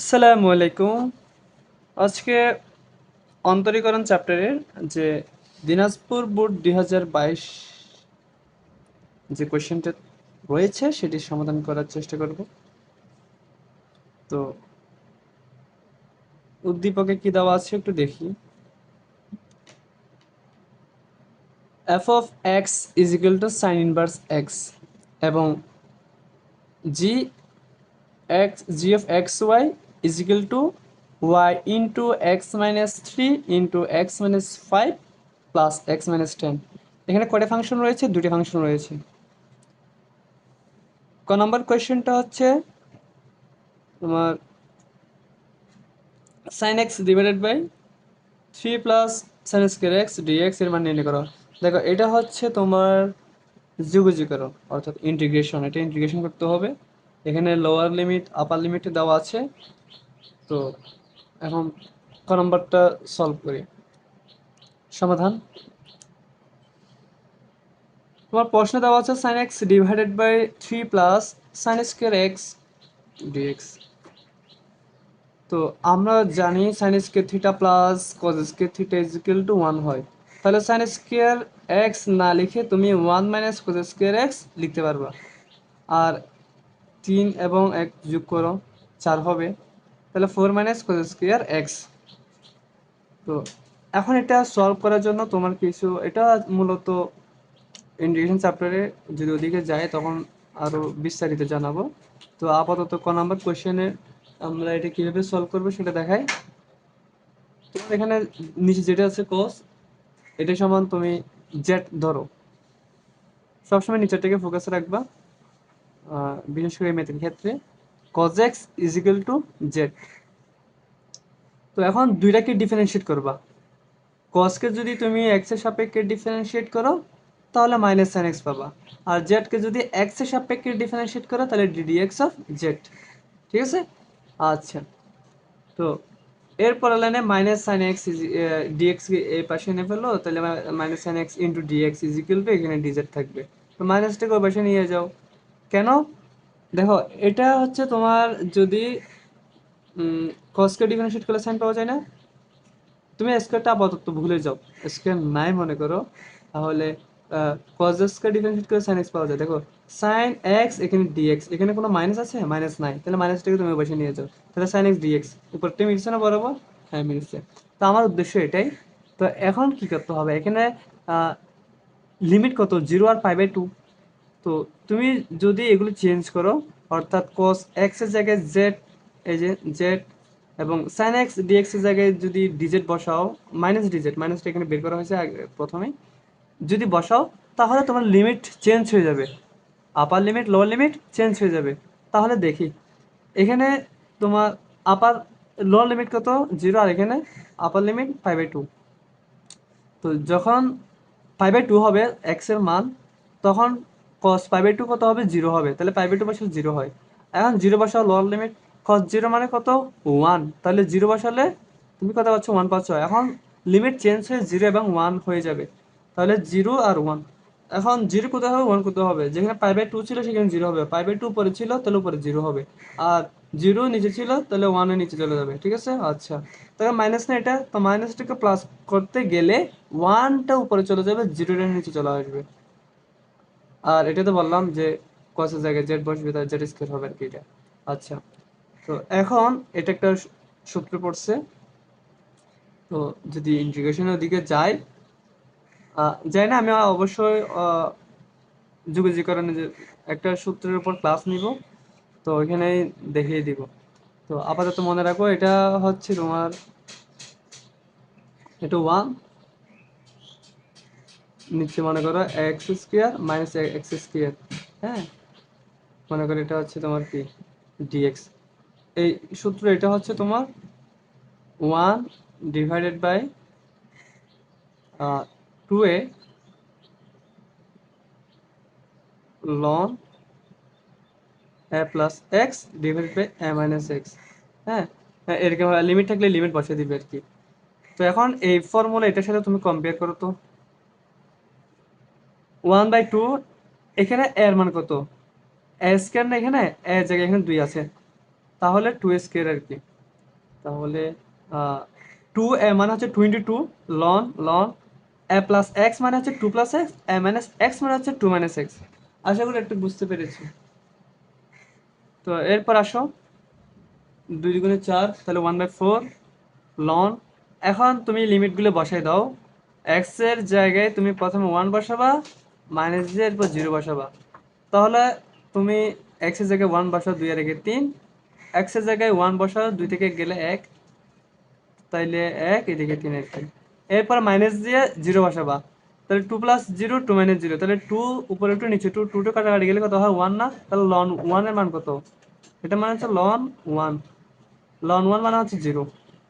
আসসালামু আলাইকুম। আজকে অন্তরীকরণ চ্যাপ্টারের যে দিনাজপুর বোর্ড দুই হাজার বাইশ যে কোয়েশ্চেনটা রয়েছে সেটির সমাধান করার চেষ্টা করব। তো উদ্দীপকে কি দেওয়া আছে একটু দেখি। F of X is equal to sine inverse X এবং G X, G of X Y is equal to Y into X minus three into X minus five plus X minus ten এখানে কয়টা function রয়েছে? দুটি function রয়েছে। ক নম্বর কোয়েশ্চেনটা হচ্ছে তোমার sine X divided by three plus sine square X DX এর মান নির্ণয় করো। দেখো, এটা হচ্ছে তোমার যুগজীকরণ অর্থাৎ ইন্টিগ্রেশন এটা ইন্টিগ্রেশন করতে হবে। এখানে লোয়ার লিমিট আপার লিমিটে দেওয়া আছে। তো এখন ক নম্বরটা সলভ করি। সমাধান। তোমার প্রশ্ন দেওয়া আছে sine X divided by three plus sine square X DX তো আমরা জানি sine square theta plus cos square theta is equal to one হয়। তাহলে সাইন স্কোয়ার এক্স না লিখে তুমি one minus cos square X লিখতে পারবা। আর তিন এবং এক যোগ করো, চার হবে। তাহলে four minus cos square X তো এখন এটা সলভ করার জন্য তোমার কিছু, এটা মূলত ইন্টিগ্রেশন চ্যাপ্টারে যদি ওদিকে যায় তখন আরও বিস্তারিত জানাব। তো আপাতত ক নাম্বার কোয়েশ্চেনে আমরা এটা কীভাবে সলভ করব সেটা দেখাই। তোমার এখানে নিচে যেটা আছে কস এটা সমান তুমি জেট ধরো। সবসময় নিচেরটাকে ফোকাস রাখবা বিশেষ করে ম্যাথের ক্ষেত্রে। Cos x is to z. তো এখন দুইটাকে ডিফারেন্সিয়েট করবা। cos কে যদি তুমি x এর সাপেক্ষে ডিফারেন্সিয়েট করো, তাহলে মাইনাস সাইন এক্স পাবা। আর z কে যদি x এর সাপেক্ষে ডিফারেন্সিয়েট করো, তাহলে ddx অফ z ঠিক আছে? আচ্ছা। তো এরপর লাইনে মাইনাস সাইন এক্স ডিএক্স এই পাশে এনে ফেলো তাহলে minus sine X into DX is equal to এখানে ডিজেড থাকবে। তো মাইনাসটাকে ওই পাশে নিয়ে যাও। কেন? দেখো, এটা হচ্ছে তোমার যদি কসকে ডিফারেন্সিয়েট করলে সাইন পাওয়া যায় না। তুমি স্কোয়ারটা আপাতত ভুলে যাও। স্কোয়ার নাই মনে করো, তাহলে কজ স্কোয়ার ডিফারেন্সিয়েট করে সাইন এক্স পাওয়া যায়। দেখো সাইন এক্স এখানে ডিএক্স এখানে কোনো মাইনাস আছে? মাইনাস নাই। তাহলে মাইনাসটাকে তুমি বসে নিয়ে যাও। তাহলে সাইন এক্স ডিএক্স উপরটা মিলছে না বরাবর? হ্যাঁ মিলছে। তো আমার উদ্দেশ্য এটাই। তো এখন কি করতে হবে? এখানে লিমিট কত? জিরো আর ফাইভ বাই টু তো তুমি যদি এগুলো চেঞ্জ করো, অর্থাৎ cos x এর জায়গায় z, এই যে এবং sin x dx এর জায়গায় যদি ডিজেট বসাও মাইনাস ডিজেট মাইনাসটা এখানে বের করা হয়েছে প্রথমেই, যদি বসাও, তাহলে তোমার লিমিট চেঞ্জ হয়ে যাবে। Upper limit lower limit change হয়ে যাবে। তাহলে দেখি, এখানে তোমার আপার লোয়ার লিমিট কত? জিরো আর এখানে upper limit five by two তো যখন ফাইভ বাই টু হবে এক্সের মান, তখন কস ফাইভ বাই টু কত হবে? জিরো হবে। তাহলে ফাইভ বাই টু বসালে জিরো হয়। এখন জিরো বসাও লোয়ার লিমিট কস জিরো মানে কত? ওয়ান তাহলে জিরো বসালে তুমি কত পাচ্ছ? ওয়ান পাচ্ছ। এখন লিমিট চেঞ্জ হয়ে জিরো এবং ওয়ান হয়ে যাবে। তাহলে জিরো আর ওয়ান এখন জিরো কোথায় হবে? ওয়ান কোথায় হবে? যেখানে ফাইভ বাই টু ছিল সেখানে জিরো হবে। ফাইভ বাই টু উপরে ছিল, তাহলে উপরে জিরো হবে। আর জিরো নিচে ছিল, তাহলে ওয়ানের নিচে চলে যাবে। ঠিক আছে? আচ্ছা। তাহলে মাইনাস না এটা? তো মাইনাসটাকে প্লাস করতে গেলে ওয়ানটা উপরে চলে যাবে জিরোটা নিচে চলে আসবে। আর এটা তো বললাম যে কসের জায়গায় জেড বসবে তার জেড স্কোয়ার হবে আর কি এটা। আচ্ছা তো এখন এটা একটা সূত্র পড়ছে। তো যদি ইন্টিগ্রেশনের দিকে যাই যাই না, আমি অবশ্যই যুগজীকরণে একটা সূত্রের উপর ক্লাস নিব। তো ওইখানেই দেখিয়ে দিব। তো আপাতত মনে রাখো, এটা হচ্ছে তোমার, এটা ওয়ান নিচে মনে করো X square minus X square হ্যাঁ? মনে করো এটা হচ্ছে তোমার কি? ডিএক্স এই সূত্র এটা হচ্ছে তোমার one divided by two A ln A plus X divided by A minus X হ্যাঁ, এরকম লিমিট থাকলে লিমিট বসিয়ে দিবে আর কি। তো এখন এই ফর্মুলা এটার সাথে তুমি কম্পেয়ার করো তো। ওয়ান বাই টু, এখানে এর মান কত? এ স্কোয়ার না এখানে? এর জায়গায় এখানে দুই আছে। তাহলে টু স্কোয়ার আর কি। তাহলে টু এ মানে হচ্ছে twenty two ln ln A plus X মানে হচ্ছে two plus X A minus X মানে হচ্ছে টু মাইনাস এক্স আশা করি একটু বুঝতে পেরেছি। তো এরপর আসো। দুই দুগুণে চার, তাহলে ওয়ান বাই ফোর লন এখন তুমি লিমিটগুলো বসাই দাও। এক্সের জায়গায় তুমি প্রথমে ওয়ান বসাবা মাইনাস দিয়ে এরপর জিরো বসাবা। তাহলে তুমি এক্সের জায়গায় ওয়ান বসাও, দুই আর তিন। এক্সের জায়গায় ওয়ান বসাও, দুই থেকে গেলে এক। তাইলে এক, এদিকে তিন এক এরপর মাইনাস দিয়ে জিরো বসাবা। তাহলে two plus zero two minus zero তাহলে টু উপরে টু নিচে টু টু টু কাটাকাটি গেলে কত হয়? ওয়ান না? তাহলে লন ওয়ানের মান কত? এটা মানে হচ্ছে লন ওয়ান লন ওয়ান মানে হচ্ছে জিরো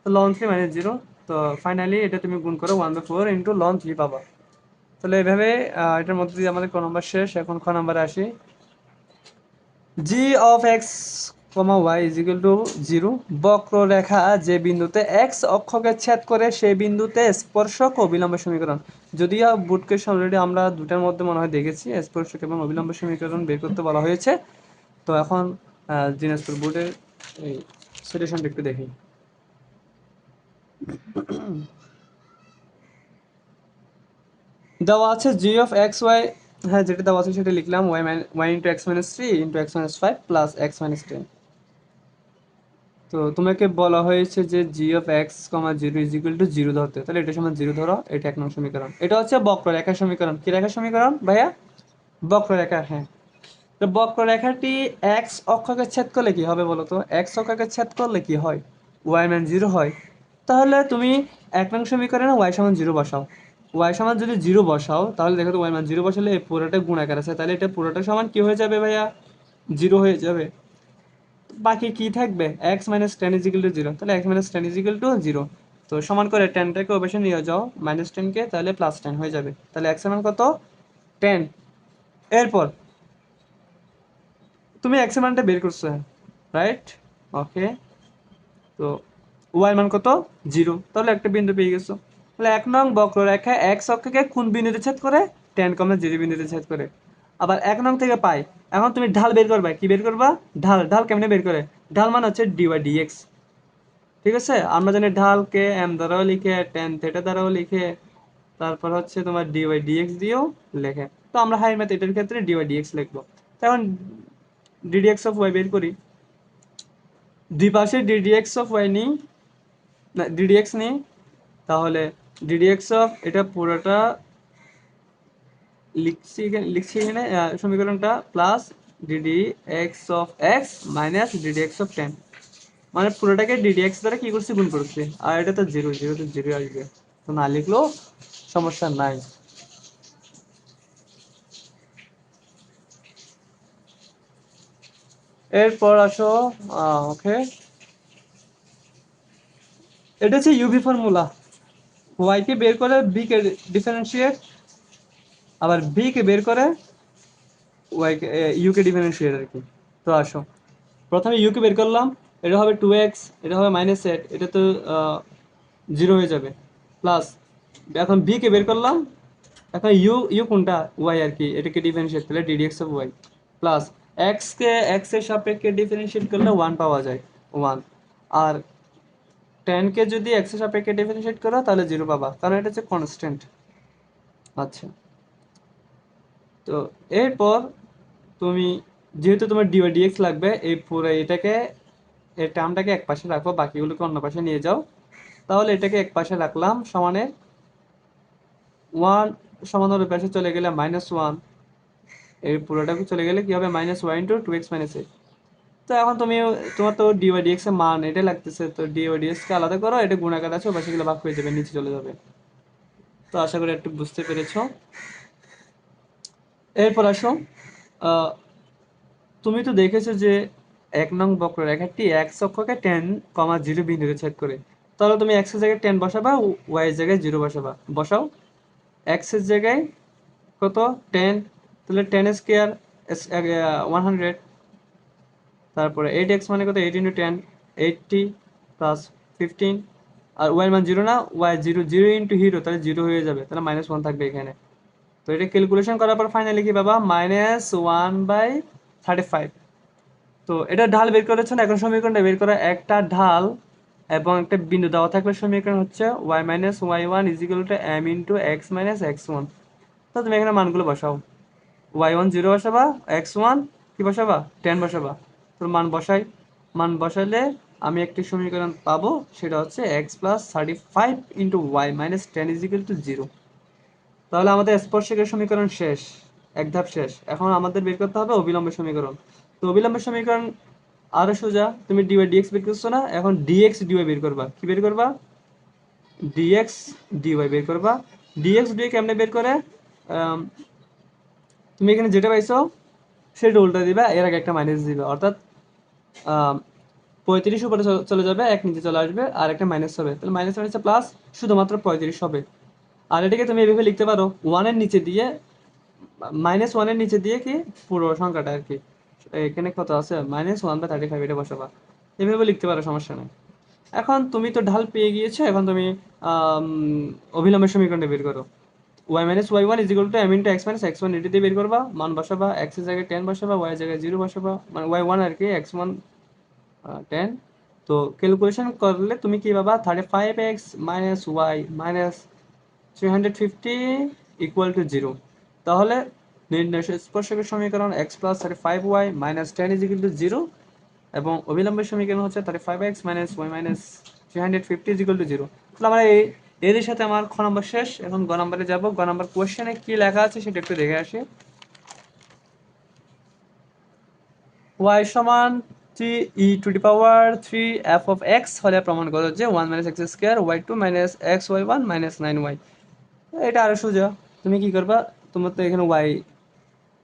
তো লন থ্রি মাইনাস জিরো তো ফাইনালি এটা তুমি গুণ করো one by four into ln three পাবা। তাহলে এভাবে এটার মধ্যে দিয়ে আমাদের ক নম্বর শেষ, এখন খ নম্বরে আসি। G of X comma Y is equal to zero বক্ররেখা যে বিন্দুতে এক্স অক্ষকে ছেদ করে সেই বিন্দুতে স্পর্শক অবিলম্ব সমীকরণ। যদিও বুটকে অলরেডি আমরা দুটার মধ্যে মনে হয় দেখেছি, স্পর্শক এবং অবিলম্ব সমীকরণ বের করতে বলা হয়েছে। তো এখন দিনাজপুর বোর্ডের এই সলিউশনটা একটু দেখি। দেওয়া আছে জি অফ এক্স ওয়াই হ্যাঁ যেটা দেওয়া আছে সেটা লিখলাম Y Y into X minus three into X minus five plus X minus ten তো তোমাকে বলা হয়েছে যে G of X comma zero is equal to zero ধরতে। তাহলে এটা সমান জিরো ধরো, এটা এক নং সমীকরণ। এটা হচ্ছে বক্ররেখার সমীকরণ। কি রেখার সমীকরণ, ভাইয়া? বক্ররেখা হ্যাঁ। তো বক্ররেখাটি এক্স অক্ষকে ছেদ করলে কি হবে বলো তো? এক্স অক্ষকে ছেদ করলে কি হয়? ওয়াই মান জিরো হয়। তাহলে তুমি এক নং সমীকরণে ওয়াই সমান জিরো বসাও। ওয়াই সমান যদি জিরো বসাও, তাহলে দেখো তো ওয়াই মান জিরো বসালে এই পুরোটা গুণাকার আছে। তাহলে এটা পুরোটা সমান কি হয়ে যাবে ভাইয়া? জিরো হয়ে যাবে। বাকি কি থাকবে? X minus ten equal to zero তাহলে X minus ten equal to zero তো সমান করে টেনটাকে অবশ্যই নিয়ে যাও মাইনাস টেনকে তাহলে প্লাস টেন হয়ে যাবে। তাহলে এক্স মান কত? টেন এরপর, তুমি এক্স মানটা বের করছ রাইট ওকে তো ওয়াই মান কত? জিরো তাহলে একটা বিন্দু পেয়ে গেছো। তাহলে এক নং বক্ররেখা এক্স অক্ষকে কোন বিন্দুতে ছেদ করে? টেন কমে জিরো বিন্দুতে ছেদ করে। আবার এক নং থেকে পাই, এখন তুমি ঢাল বের করবা, কি বের করবা? ঢাল ঢাল কেমনে বের করে? ঢাল মানে হচ্ছে ডি ওয়াই ডিএক্স ঠিক আছে? আমরা জানি ঢালকে এম দ্বারাও লিখে টেন থেটা দ্বারাও লিখে, তারপর হচ্ছে তোমার ডি ওয়াই ডিএক্স দিয়েও লেখে। তো আমরা হাই ম্যাথ এটার ক্ষেত্রে ডি ওয়াই ডিএক্স লিখব। তো এখন ডিডিএক্স অফ ওয়াই বের করি। দুই পাশে ডিডিএক্স অফ ওয়াই নিই, না ডিডিএক্স নিই, তাহলে ডিডিএক্স অফ এটা পুরোটা লিখছি এখানে- লিখছি এখানে সমীকরণটা plus DD X of X minus DD X of ten মানে পুরোটাকে ডিডি এক্স দ্বারা কি করছি? গুণ করছি। আর এটা তো জিরো জিরো তো জিরো আসবে। তো না লিখলেও সমস্যা নাই। এরপর আসো ওকে এটা হচ্ছে ইউভি ফর্মুলা ওয়াই কে বের করে বি কে ডিফারেন্সিয়েট আবার বি কে বের করে ওয়াই কে ইউ কে ডিফারেন্সিয়েট আর কি তো আসো। প্রথমে ইউ কে বের করলাম, এটা হবে টু এক্স এটা হবে মাইনাস এট এটা তো জিরো হয়ে যাবে। প্লাস এখন বি কে বের করলাম, এখন ইউ ইউ কোনটা? ওয়াই আর কি এটাকে ডিফারেন্সিয়েট করলে DDX of Y plus X কে এক্সের সাপেক্ষে ডিফারেন্সিয়েট করলে ওয়ান পাওয়া যায় ওয়ান আর টেন কে যদি এক্সের সাপেক্ষে ডিফারেন্সিয়েট করো, তাহলে জিরো পাবা। কারণ এটা হচ্ছে কনস্ট্যান্ট আচ্ছা। তো এরপর তুমি, যেহেতু তোমার ডিওয়াই ডিএক্স লাগবে, এই পুরো এটাকে এই টার্মটাকে এক পাশে রাখো, বাকিগুলোকে অন্য পাশে নিয়ে যাও। তাহলে এটাকে এক পাশে রাখলাম, সমানে ওয়ান সমানের পাশে চলে গেলে মাইনাস ওয়ান এই পুরোটাকে চলে গেলে কি হবে? Minus one into two X minus তো এখন তুমি তোমার তো ডিওয়াই ডিএক্স এর মান এটা লাগতেছে, তো ডিওয়াই ডিএক্স কে আলাদা করো, এটা গুণাকার আছে, ওপাশে গেলে ভাগ হয়ে যাবে, নিচে চলে যাবে। তো আশা করি একটু বুঝতে পেরেছ। এরপর আসো তুমি তো দেখেছ যে এক নং বক্ররেখাটি এক্স অক্ষকে টেন কমা জিরো বিন্দুতে ছেদ করে। তাহলে তুমি এক্সের জায়গায় টেন বসাবা ওয়াই জায়গায় জিরো বসাবা। বসাও। এক্সের জায়গায় কত? টেন তাহলে টেন স্কোয়ার ওয়ান হান্ড্রেড তারপরে এইট এক্স মানে কত? Eight into ten eighty plus fifteen আর ওয়াই মান জিরো না? Y zero zero into zero তাহলে জিরো হয়ে যাবে। তাহলে মাইনাস ওয়ান থাকবে এখানে। তো এটা ক্যালকুলেশন করার পর ফাইনালি কি বাবা minus one by thirty five তো এটা ঢাল বের করেছেন এখন সমীকরণটা বের করা একটা ঢাল এবং একটা বিন্দু দেওয়া থাকলে সমীকরণ হচ্ছে Y minus Y one is equal to M into X minus X one তো তুমি এখানে মানগুলো বসাও। ওয়াই ওয়ান জিরো বসাবা এক্স ওয়ান কি বসাবা? টেন বসাবা। মান বসাই। মান বসালে আমি একটি সমীকরণ পাবো, সেটা হচ্ছে x plus thirty five into y minus ten is equal to zero তাহলে আমাদের স্পর্শকের সমীকরণ শেষ, এক ধাপ শেষ। এখন আমাদের বের করতে হবে অবিলম্বের সমীকরণ। তো অবিলম্বের সমীকরণ আরও সোজা, তুমি ডিওয়াই ডিএক্স বের করছ না? এখন ডিএক্স ডিওয়াই বের করবা। কি বের করবা? ডিএক্স ডিওয়াই বের করবা। ডিএক্স ডিওয়াই কেমনে বের করে? তুমি এখানে যেটা পাইছো, সেটা উল্টা দিবা, এর আগে একটা মাইনাস দিবে। অর্থাৎ পঁয়ত্রিশ উপরে চলে যাবে, এক নিচে চলে আসবে, আর একটা মাইনাস হবে। তাহলে মাইনাস মাইনাসে প্লাস শুধুমাত্র পঁয়ত্রিশ হবে। আর এটাকে তুমি এভাবে লিখতে পারো ওয়ানের নিচে দিয়ে মাইনাস ওয়ানের নিচে দিয়ে কি, পুরো সংখ্যাটা আর কি, এখানে কত আছে? মাইনাস ওয়ান বা থার্টি ফাইভ এটা বসাবা। এভাবে লিখতে পারো, সমস্যা নেই। এখন তুমি তো ঢাল পেয়ে গিয়েছো, এখন তুমি অভিলম্বের সমীকরণটা বের করো। Y minus Y one equal to M into X minus X one এটি দিয়ে বের করবা মান বসাবা এক্সের জায়গায় টেন বসাবা ওয়াই জায়গায় জিরো বসাবা মানে ওয়াই ওয়ান আর কি এক্স ওয়ান টেন তো ক্যালকুলেশন করলে তুমি কি পাবা? Thirty five x minus y minus three hundred fifty equal to zero তাহলে নির্ণয় স্পর্শকের সমীকরণ x plus thirty five y minus ten is equal to zero এবং অবিলম্বের সমীকরণ হচ্ছে thirty five X minus Y minus three hundred fifty is equal to zero তাহলে আমরা এই এর সাথে আমার খ নম্বর শেষ। এখন গ নম্বরে যাব। গ নম্বর কোয়েশ্চেনে কি লেখা আছে সেটা একটু দেখে আসি। y সমান three e to the power three f of x হলে প্রমাণ করো যে one minus x square y two minus x y one minus nine y এটা আরও সোজা। তুমি কি করবা? তোমার তো এখানে ওয়াই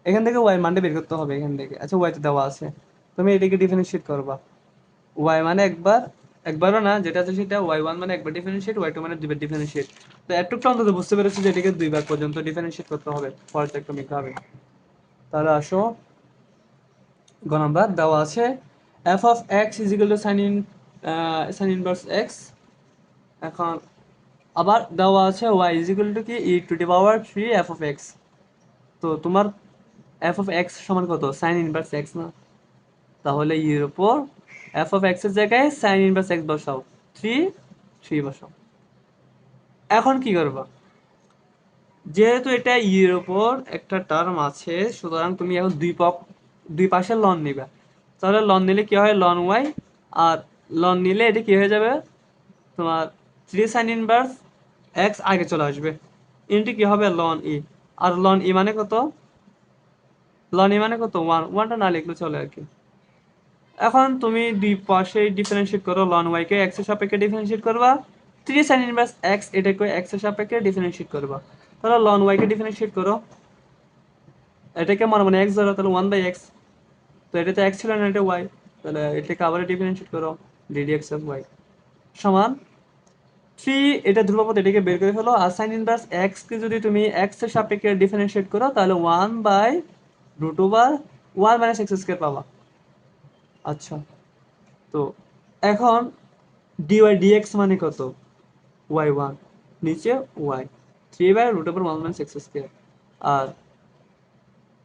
এখান থেকে ওয়াই মানটা বের করতে হবে এখান থেকে। আচ্ছা ওয়াই তো দেওয়া আছে। তুমি এটাকে ডিফারেন্সিয়েট করবা। ওয়াই মানে একবার একবারও না, যেটা আছে সেটা ওয়াই ওয়ান মানে একবার ডিফারেন্সিয়েট ওয়াই টু মানে দুইবার ডিফারেন্সিয়েট তো এতটুকু অন্তত বুঝতে পেরেছি যে এটাকে দুইবার পর্যন্ত ডিফারেন্সিয়েট করতে হবে পর্যায়ক্রমিকভাবে তাহলে আসো। গ নাম্বার দেওয়া আছে f of x is equal to sine in sine inverse x এখন আবার দেওয়া আছে ওয়াই ইজ ইকুয়াল টু কি? E to the power three f of x তো তোমার এফ অফ এক্স সমান কত? সাইন ইনভার্স এক্স না। তাহলে ইর উপর এফ অফ এক্সের জায়গায় সাইন ইনভার্স এক্স বসাও। থ্রি থ্রি বসাও। এখন কি করবা? যেহেতু এটা ইয়ের ওপর একটা টার্ম আছে, সুতরাং তুমি এখন দুই পক, দুই পাশে লন নিবা। তাহলে লন নিলে কি হয়? লন ওয়াই আর লন নিলে এটা কি হয়ে যাবে? তোমার থ্রি সাইন ইনভার্স এক্স আগে চলে আসবে। ইনটি কি হবে? লন ই আর লন ই মানে কত? লন ই মানে কত? ওয়ান ওয়ানটা না লিখলে চলে আর কি। এখন তুমি দুই পাশে ডিফারেন্সিয়েট করো লন ওয়াই কে এক্সের সাপেক্ষে ডিফারেন্সিয়েট করবা। থ্রি সাইন ইনভার্স এক্স এটাকে এক্সের সাপেক্ষে ডিফারেন্সিয়েট করবা। তাহলে লন ওয়াই কে ডিফারেন্সিয়েট করো। এটাকে মনে মনে এক্স ধরো, তাহলে ওয়ান বাই এক্স তো এটাতে এক্স ছিল না, এটা ওয়াই তাহলে এটাকে আবার ডিফারেন্সিয়েট করো d d x of y সমান। থ্রি এটা ধ্রুবপদ এটাকে বের করে ফেলো, আর সাইন ইনভার্স এক্স কে যদি তুমি এক্সের সাপেক্ষে ডিফারেন্সিয়েট করো, তাহলে one by root over one minus x square পাবা। আচ্ছা। তো এখন ডিওয়াই ডিএক্স মানে কত? ওয়াই ওয়ান নিচে y three by root over one minus x square আর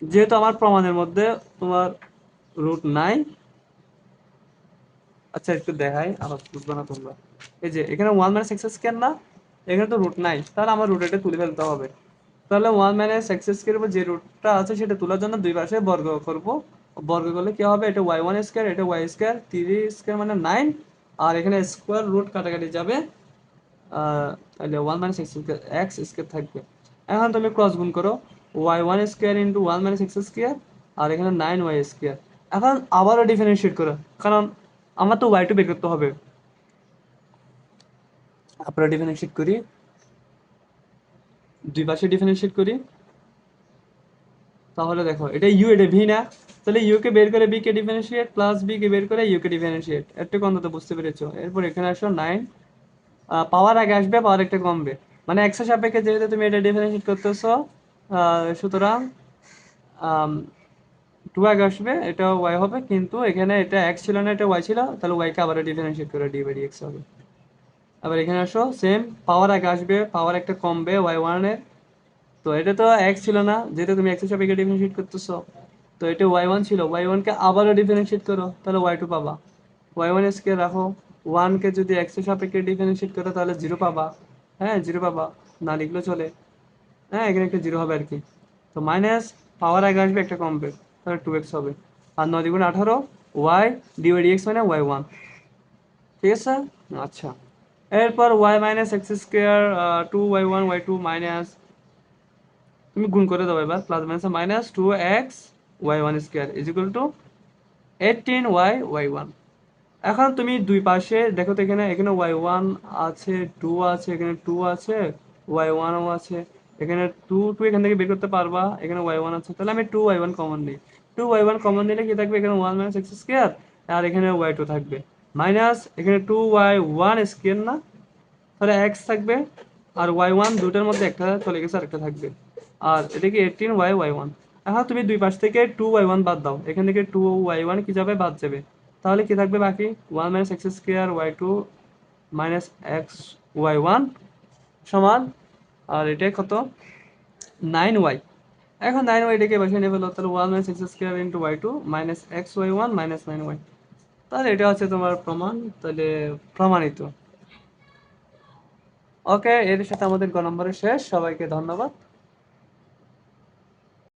যেহেতু আমার প্রমাণের মধ্যে তোমার রুট নাই আচ্ছা একটু দেখাই আবার বুঝবে না তোমরা। এই যে, এখানে ওয়ান মাইনাস এক্স স্কোয়ার না, এখানে তো রুট নাই, তাহলে আমার রুট এটা তুলে ফেলতে হবে। তাহলে ওয়ান মাইনাস এক্স স্কোয়ার যে রুটটা আছে, সেটা তোলার জন্য দুই পাশে বর্গ করব। বর্গ করলে কি হবে? এটা ওয়াই ওয়ান স্কোয়ার এটা ওয়াই স্কোয়ার থ্রি স্কোয়ার মানে নাইন আর এখানে স্কোয়ার রুট কাটাকাটি যাবে তাহলে one minus x x square থাকবে। এখন তুমি ক্রস গুণ করো y one square into one minus x square আর এখানে নাইন ওয়াই স্কোয়ার এখন আবারও ডিফারেন্সিয়েট করো, কারণ আমার তো ওয়াই টু বের করতে হবে। আপনারা ডিফারেন্সিয়েট করি। দুই পাশে ডিফারেন্সিয়েট করি। তাহলে দেখো, এটা ইউ এটা ভি না। তাহলে ইউ কে বের করে বি কে ডিফারেন্সিয়েট প্লাস বি কে বের করে ইউ কে ডিফারেন্সিয়েট একটু অন্তত বুঝতে পেরেছ? এরপর এখানে আসো নাইন পাওয়ার আগে আসবে পাওয়ার একটা কমবে। মানে একশো সাপেক্ষে যেহেতু তুমি এটা ডিফারেন্সিয়েট করতেছো সুতরাং টু আগে আসবে, এটা ওয়াই হবে, কিন্তু এখানে এটা এক্স ছিল না, এটা ওয়াই ছিল, তাহলে ওয়াই কে আবার ডিফারেন্সিয়েট করে ডি বাই এক্স হবে। আবার এখানে আসো সেম পাওয়ার আগে আসবে পাওয়ার একটা কমবে ওয়াই ওয়ানের তো এটা তো এক্স ছিল না, যেহেতু তুমি এক্সের সাপেক্ষে ডিফারেন্সিয়েট করতেছো। তো এটা ওয়াই ওয়ান ছিল। ওয়াই ওয়ানকে আবারও ডিফারেন্সিয়েট করো, তাহলে ওয়াই টু পাবা। ওয়াই ওয়ান স্কেয়ার রাখো। ওয়ানকে যদি এক্সের সাপেক্ষে ডিফারেন্সিয়েট করো, তাহলে জিরো পাবা। হ্যাঁ জিরো পাবা। না লিখলেও চলে। হ্যাঁ এখানে একটা জিরো হবে আর কি তো মাইনাস পাওয়ার আগে আসবে, একটা কমবে। তাহলে টু এক্স হবে। আর নয় দ্বিগুণ আঠারো y d y d x মানে ওয়াই ওয়ান ঠিক আছে? আচ্ছা। এরপর y minus x square two y one y two minus তুমি গুণ করে দাও এবার plus minus minus two x y one square is equal to eighteen y y one এখন তুমি দুই পাশে, দেখো তো এখানে এখানে ওয়াই ওয়ান আছে টু আছে, এখানে টু আছে ওয়াই ওয়ানও আছে, এখানে টু টু এখান থেকে বের করতে পারবা, এখানে ওয়াই ওয়ান আছে। তাহলে আমি টু ওয়াই ওয়ান কমন নিই। টু ওয়াই ওয়ান কমন নিলে কি থাকবে? এখানে ওয়ান মাইনাস এক্স স্কোয়ার আর এখানে ওয়াই টু থাকবে। মাইনাস এখানে টু ওয়াই ওয়ান স্কোয়ার না? তাহলে এক্স থাকবে, আর ওয়াই ওয়ান দুটার মধ্যে একটা চলে গেছে আর একটা থাকবে। আর এটা কি এইটিন ওয়াই ওয়াই ওয়ান এখন তুমি দুই পাশ থেকে টু ওয়াই ওয়ান বাদ দাও। এখান থেকে টু ওয়াই ওয়ান কি যাবে? বাদ যাবে। তাহলে কি থাকবে বাকি? One minus x square y two minus x y one সমান, আর এটা কত? নাইন ওয়াই এখন নাইন ওয়াই ওয়াইটাকে বসে নেবে তাহলে one minus x square into y two minus x y one minus nine y তাহলে এটা হচ্ছে তোমার প্রমাণ। তাহলে প্রমাণিত। ওকে এর সাথে আমাদের গ নম্বরের শেষ। সবাইকে ধন্যবাদ।